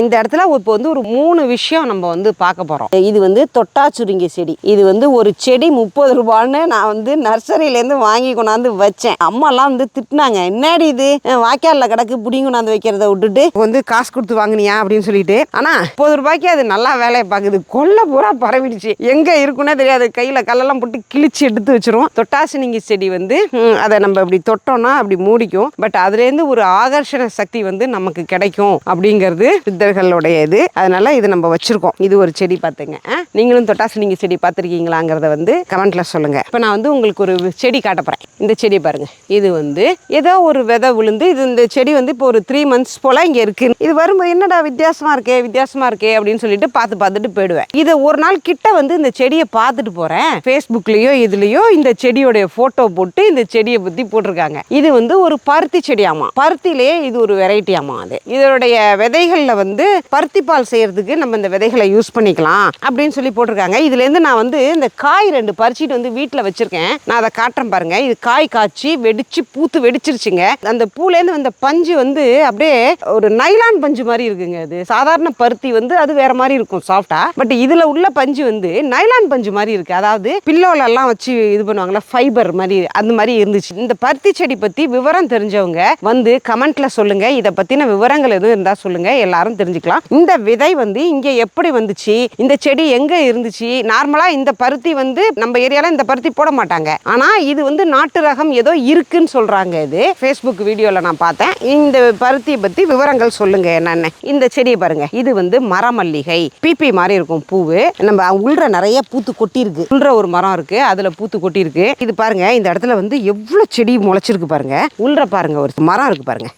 இந்த இடத்துல இப்போ வந்து ஒரு மூணு விஷயம் நம்ம வந்து பார்க்க போகிறோம் இது வந்து தொட்டாச்சுருங்கி செடி. இது வந்து ஒரு செடி முப்பது ரூபான்னு நான் வந்து நர்சரியிலேருந்து வாங்கி கொண்டாந்து வச்சேன். அம்மாலாம் வந்து திட்டினாங்க என்னடி இது? வாய்க்காலில் கிடக்கு புடிங்க கொண்டாந்து வைக்கிறத விட்டுட்டு வந்து காசு கொடுத்து வாங்கினியா? அப்படின்னு சொல்லிட்டு. ஆனால் முப்பது ரூபாய்க்கு அது நல்லா வேலையை பார்க்குது. கொல்லை பூரா பரவிடுச்சு. எங்கே இருக்குன்னே தெரியாது. கையில் கல்லெல்லாம் போட்டு கிழிச்சு எடுத்து வச்சிரும். தொட்டாசினிங்கி செடி வந்து அதை நம்ம இப்படி தொட்டோம்னா அப்படி மூடிக்கும். பட் அதுலேருந்து ஒரு ஆகர்ஷண சக்தி வந்து நமக்கு கிடைக்கும் அப்படிங்கிறது சித்தர்களுடைய இது அதனால இது நம்ம வச்சிருக்கோம். இது ஒரு செடி பார்த்துங்க. நீங்களும் தொட்டாசு நீங்கள் செடி பார்த்துருக்கீங்களாங்கிறத வந்து கமெண்ட்ல சொல்லுங்க. இப்போ நான் வந்து உங்களுக்கு ஒரு செடி காட்ட இந்த செடியை பாருங்க. இது வந்து ஏதோ ஒரு விதை விழுந்து இது இந்த செடி வந்து இப்போ ஒரு த்ரீ மந்த்ஸ் போல இங்க இருக்கு. இது வரும்போது என்னடா வித்தியாசமா இருக்கே வித்தியாசமா இருக்கே அப்படின்னு சொல்லிட்டு பார்த்து பார்த்துட்டு போயிடுவேன். இதை ஒரு நாள் கிட்ட வந்து இந்த செடியை பார்த்துட்டு போறேன். ஃபேஸ்புக்லயோ இதுலயோ இந்த செடியோடைய போட்டோ போட்டு இந்த செடியை பத்தி போட்டிருக்காங்க. இது வந்து ஒரு பருத்தி செடியாமா? பருத்திலேயே இது ஒரு வெரைட்டியாமா அது. இதனுடைய விதைகள்ல வந்து பருத்தி பால் செய்யறதுக்கு நம்ம இந்த விதைகளை யூஸ் பண்ணிக்கலாம் அப்படின்னு சொல்லி போட்டிருக்காங்க. இதுலேருந்து நான் வந்து இந்த காய் ரெண்டு பறிச்சிட்டு வந்து வீட்டில் வச்சுருக்கேன். நான் அதை காட்டுறேன் பாருங்கள் இது காய் காய்ச்சி வெடித்து பூத்து வெடிச்சிருச்சுங்க. அந்த பூலேருந்து வந்த பஞ்சு வந்து அப்படியே ஒரு நைலான் பஞ்சு மாதிரி இருக்குங்க அது. சாதாரண பருத்தி வந்து அது வேற மாதிரி இருக்கும் சாஃப்டா பட் இதில் உள்ள பஞ்சு வந்து நைலான் பஞ்சு மாதிரி இருக்குது அதாவது பில்லோலெல்லாம் வச்சு இது பண்ணுவாங்களா ஃபைபர் மாதிரி அந்த மாதிரி இருந்துச்சு. இந்த பருத்தி செடி பற்றி விவரம் தெரிஞ்சவங்க வந்து கமெண்ட்டில் சொல்லுங்க. இதை பற்றின விவரங்கள் எதுவும் இருந்தால் சொல்லுங்கள் எல்லாரும் தெரிஞ்சுக்கலாம். இந்த விதை வந்து இங்கே எப்படி வந்துச்சு? இந்த செடி எங்கே இருந்துச்சு? நார்மலாக இந்த பருத்தி வந்து நம்ம ஏரியாவில் இந்த பருத்தி போட மாட்டாங்க. ஆனால் இது வந்து நாட்டு ரகம் ஏதோ இருக்குன்னு சொல்கிறாங்க இது. ஃபேஸ்புக் வீடியோவில் நான் பார்த்தேன். இந்த பருத்தியை பற்றி விவரங்கள் சொல்லுங்க என்னென்ன. இந்த செடியை பாருங்க. இது வந்து மரமல்லிகை. பிபி மாதிரி இருக்கும் பூவு. நம்ம உள்ள நிறைய பூத்து கொட்டி இருக்கு உள்ள ஒரு மரம் இருக்கு. அதுல பூத்து கொட்டி இருக்கு இது பாருங்க இந்த இடத்துல வந்து எவ்வளவு செடி முளைச்சிருக்கு பாருங்க. உள்ள பாருங்க ஒரு மரம் இருக்கு பாருங்க.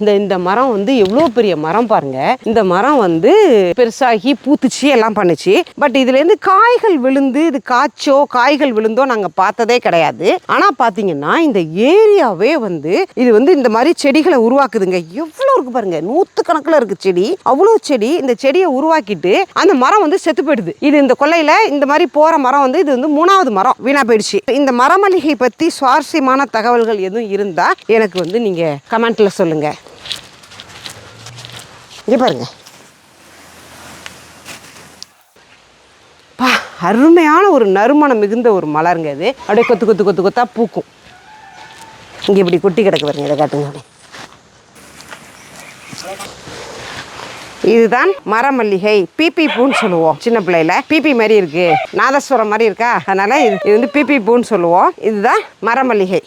இந்த இந்த மரம் வந்து எவ்வளோ பெரிய மரம் பாருங்க. இந்த மரம் வந்து பெருசாகி பூத்துச்சு எல்லாம் பண்ணுச்சு. பட் இதுலேருந்து காய்கள் விழுந்து இது காய்ச்சோ காய்கள் விழுந்தோ நாங்கள் பார்த்ததே கிடையாது. ஆனால் பார்த்தீங்கன்னா இந்த ஏரியாவே வந்து இது வந்து இந்த மாதிரி செடிகளை உருவாக்குதுங்க. எவ்வளோ இருக்கு பாருங்க. நூற்று கணக்கில் இருக்கு செடி. அவ்வளோ செடி இந்த செடியை உருவாக்கிட்டு அந்த மரம் வந்து செத்து போயிடுது. இது இந்த கொல்லையில் இந்த மாதிரி போகிற மரம் வந்து இது வந்து மூணாவது மரம் வீணா போயிடுச்சு. இந்த மரமல்லிகை பற்றி சுவாரஸ்யமான தகவல்கள் எதுவும் இருந்தால் எனக்கு வந்து நீங்கள் கமெண்ட்டில் சொல்லுங்கள் இங்கே பாருங்க. பா அருமையான ஒரு நறுமணம் மிகுந்த ஒரு மலருங்க இது. அப்படியே கொத்து கொத்து கொத்து கொத்தா பூக்கும். இங்கே இப்படி கொட்டி கிடக்கு பாருங்க இதை காட்டுங்க அப்படியே. இதுதான் மரமல்லிகை. பிபி பூன்னு சொல்லுவோம் சின்ன பிள்ளையில. பிபி மாதிரி இருக்கு. நாதஸ்வரம் மாதிரி இருக்கா? அதனால இது இது வந்து பிபி பூன்னு சொல்லுவோம். இதுதான் மரமல்லிகை.